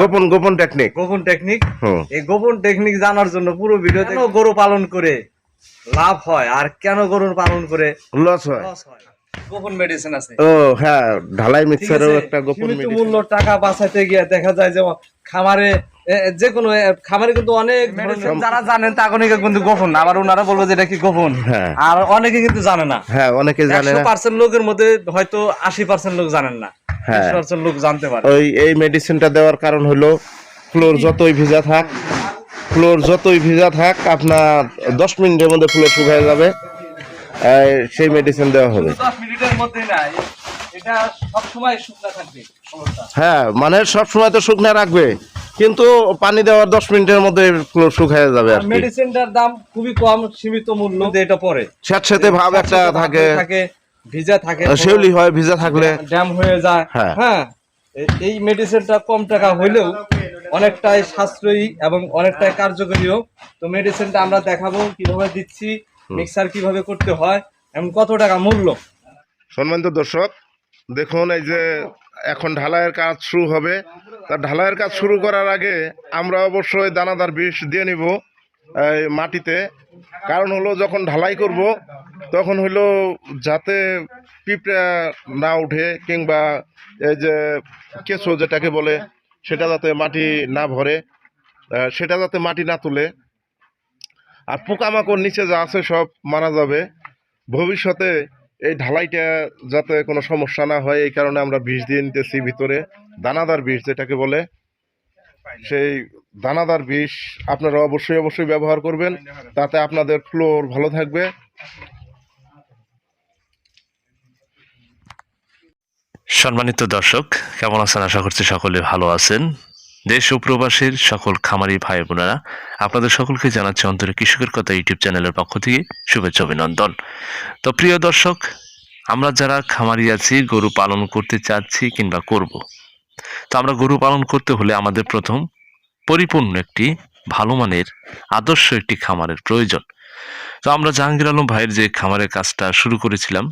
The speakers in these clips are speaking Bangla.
গোপন গোপন টেকনিক গোপন টেকনিক এই গোপন টেকনিক জানার জন্য পুরো ভিডিও কেন গরু পালন করে লাভ হয়? আর কেন গরু পালন করে লস হয়। লস হয়? গোপন মেডিসিন আছে। ও হ্যাঁ ঢালাই মিক্সারও একটা গোপন medicine। মূল্য টাকা বাঁচাতে গিয়ে দেখা যায় যে খামারে যে কোনো খামারে কিন্তু অনেক যারা জানেন তা অনেকে কিন্তু গোপন না। আবার ওনারা বলব যে এটা কি গোপন? হ্যাঁ। আর অনেকে কিন্তু জানে না। হ্যাঁ অনেকে জানে না। পার্সেন্ট লোকের মধ্যে হয়তো আশি পার্সেন্ট লোক জানেন না। হ্যাঁ। লোক জানতে পারে। ওই এই মেডিসিনটা দেওয়ার কারণ হলো ফ্লোর যতই ভিজা থাক ফ্লোর যতই ভিজা থাক আপনার দশ মিনিটের মধ্যে ফ্লোর শুকায় যাবে। সেই মেডিসিন দেওয়া হবে। সবসময় হ্যাঁ মানে সব সময় তো শুকনো রাখবে কিন্তু পানি দেওয়ার দশ মিনিটের মধ্যে ফ্লোর শুকায় যাবে আর মেডিসিনটার দাম খুবই কম সীমিত মূল্য এটা পড়ে স্যাঁতস্যাঁতে ভাব একটা থাকে। থাকে। ভিজা থাকে শিউলি হয় ভিজা থাকলে। ড্যাম হয়ে যায়। হ্যাঁ। হ্যাঁ এই মেডিসিনটা কম টাকা হইলেও অনেকটাই সাশ্রয়ী এবং অনেকটাই কার্যকরীও। তো মেডিসিনটা আমরা দেখাবো কীভাবে দিচ্ছি মিক্সার কীভাবে করতে হয় এবং কত টাকা মূল্য। সম্মানিত দর্শক দেখুন এই যে এখন ঢালাইয়ের কাজ শুরু হবে। তা ঢালাইয়ের কাজ শুরু করার আগে আমরা অবশ্যই দানাদার বিষ দিয়ে নিব এই মাটিতে। কারণ হলো যখন ঢালাই করব তখন হলো যাতে পিঁপড়া না উঠে কিংবা এই যে কেঁচো যেটাকে বলে, সেটা যাতে মাটি না ভরে সেটা যাতে মাটি না তুলে। আর পোকামাকড় নিচে যা আছে সব মারা যাবে। ভবিষ্যতে এই ঢালাইটা যাতে কোনো সমস্যা না হয়, এই কারণে আমরা বিষ দিয়ে নিতেছি ভিতরে, দানাদার বিষ যেটাকে বলে। সেই দানাদার বিষ আপনারা অবশ্যই অবশ্যই ব্যবহার করবেন, তাতে আপনাদের ফ্লোর ভালো থাকবে। সম্মানিত দর্শক, কেমন আছেন? আশা করছি সকলে ভালো আছেন। দেশ ও প্রবাসীর সকল খামারি ভাই বোনেরা, আপনাদের সকলকে জানাচ্ছি অন্তরে কৃষকের কথা ইউটিউব চ্যানেলের পক্ষ থেকে শুভেচ্ছা অভিনন্দন। তো প্রিয় দর্শক, আমরা যারা খামারি আছি, গরু পালন করতে চাচ্ছি কিংবা করব, তো আমরা গরু পালন করতে হলে আমাদের প্রথম পরিপূর্ণ একটি ভালো মানের, আদর্শ একটি খামারের প্রয়োজন। তো আমরা জাহাঙ্গীর আলম ভাইয়ের যে খামারের কাজটা শুরু করেছিলাম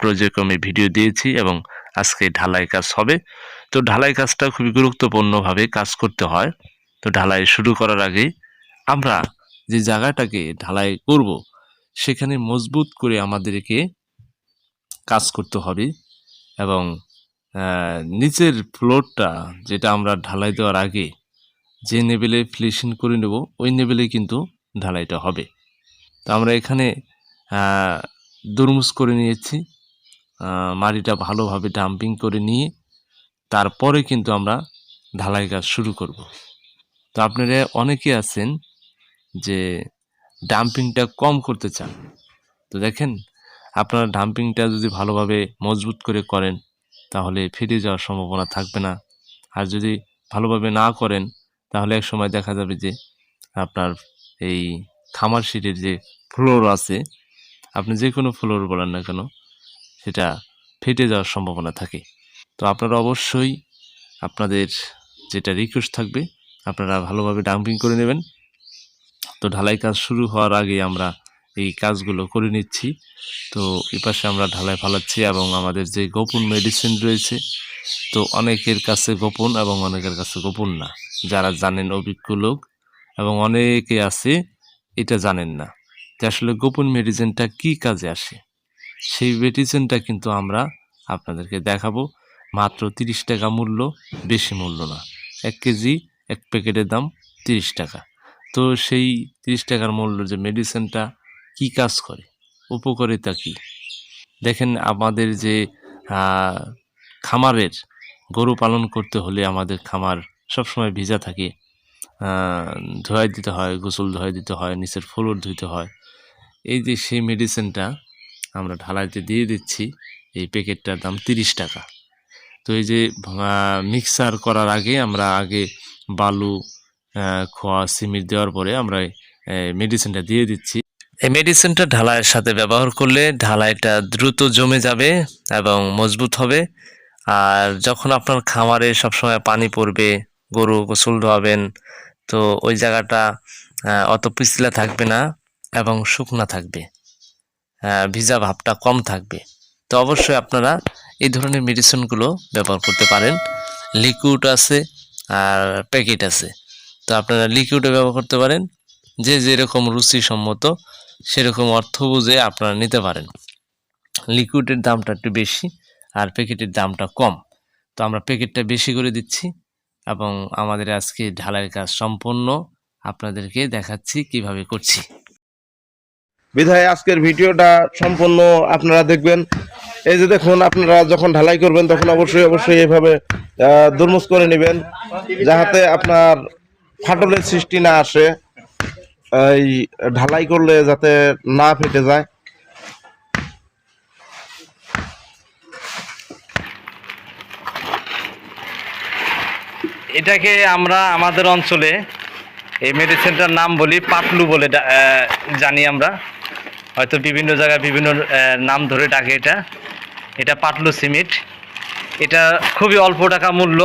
পর্যায়ক্রমে ভিডিও দিয়েছি এবং আজকে ঢালাই কাজ হবে। তো ঢালাই কাজটা খুবই গুরুত্বপূর্ণভাবে কাজ করতে হয়। তো ঢালাই শুরু করার আগে আমরা যে জায়গাটাকে ঢালাই করব সেখানে মজবুত করে আমাদেরকে কাজ করতে হবে এবং নিচের ফ্লোরটা যেটা আমরা ঢালাই দেওয়ার আগে যে লেভেলে ফিনিশিং করে নেব ওই লেভেলে কিন্তু ঢালাইটা হবে। তো আমরা এখানে আহ, দুরমুজ করে নিয়েছি। মাটিটা ভালোভাবে ডাম্পিং করে নিয়ে তারপরে কিন্তু আমরা ঢালাই কাজ শুরু করব। তো আপনারা অনেকে আছেন যে ডাম্পিংটা কম করতে চান। তো দেখেন, আপনারা ডাম্পিংটা যদি ভালোভাবে মজবুত করে করেন, তাহলে ফেটে যাওয়ার সম্ভাবনা থাকবে না। আর যদি ভালোভাবে না করেন, তাহলে এক সময় দেখা যাবে যে আপনার এই খামার সিটের যে ফ্লোর আছে, আপনি যে কোনো ফ্লোর বলেন না কেন সেটা ফেটে যাওয়ার সম্ভাবনা থাকে। তো আপনারা অবশ্যই আপনাদের যেটা রিকোয়েস্ট থাকবে, আপনারা ভালোভাবে ডাম্পিং করে নেবেন। তো ঢালাই কাজ শুরু হওয়ার আগে আমরা এই কাজগুলো করে নিচ্ছি। তো এই পাশে আমরা ঢালাই ফালাচ্ছি এবং আমাদের যে গোপন মেডিসিন রয়েছে, তো অনেকের কাছে গোপন এবং অনেকের কাছে গোপন না। যারা জানেন অভিজ্ঞ লোক এবং অনেকে আছে, এটা জানেন না যে আসলে গোপন মেডিসিনটা কি কাজে আসে। সেই মেডিসিনটা কিন্তু আমরা আপনাদেরকে দেখাবো। মাত্র তিরিশ টাকা মূল্য, বেশি মূল্য না। এক কেজি, এক প্যাকেটের দাম তিরিশ টাকা। তো সেই তিরিশ টাকার মূল্য যে মেডিসিনটা কি কাজ করে? উপকারিতা কি? দেখেন, আমাদের যে খামারের গরু পালন করতে হলে আমাদের খামার সবসময় ভিজা থাকে। ধোয়াই দিতে হয়, গোসল ধোয়াই দিতে হয়, নিচের ফ্লোর ধুইতে হয়। এই যে সেই মেডিসিনটা আমরা ঢালাইতে দিয়ে দিচ্ছি, এই প্যাকেটটার দাম তিরিশ টাকা। তো এই যে মিক্সার করার আগে আমরা আগে বালু খোয়া, সিমেন্ট দেওয়ার পরে আমরা মেডিসিনটা দিয়ে দিচ্ছি। এই মেডিসিনটা ঢালাইয়ের সাথে ব্যবহার করলে ঢালাইটা দ্রুত জমে যাবে এবং মজবুত হবে। আর যখন আপনার খামারে সবসময় পানি পড়বে, গরু গোসল ধোয়াবেন, তো ওই জায়গাটা অত পিছলা থাকবে না এবং শুকনা থাকবে। ভিজা ভাবটা কম থাকবে। তো অবশ্যই আপনারা এই ধরনের মেডিসিনগুলো ব্যবহার করতে পারেন। লিকুইড আছে আর প্যাকেট আছে। তো আপনারা লিকুইডও ব্যবহার করতে পারেন। যে যেরকম রুচিসম্মত, সেরকম অর্থ বুঝে আপনারা নিতে পারেন। লিকুইডের দামটা একটু বেশি আর প্যাকেটের দামটা কম। তো আমরা প্যাকেটটা বেশি করে দিচ্ছি এবং আমাদের আজকে ঢালাইয়ের কাজ সম্পূর্ণ আপনাদেরকে দেখাচ্ছি কীভাবে করছি। বিধায় আজকের ভিডিওটা সম্পূর্ণ আপনারা দেখবেন। এই যে দেখুন আপনারা যখন ঢালাই করবেন তখন অবশ্যই অবশ্যই এইভাবে আহ, দুরমুজ করে নেবেন যাহাতে আপনার ফাটলের সৃষ্টি না আসে। এই ঢালাই করলে যাতে না ফেটে যায়। এটাকে আমরা আমাদের অঞ্চলে এই মেডিসিনটার নাম বলি পাতলু বলে জানি আমরা। হয়তো বিভিন্ন জায়গায় বিভিন্ন নাম ধরে ডাকে এটা। এটা পাতলু সিমেন্ট। এটা খুবই অল্প টাকা মূল্য।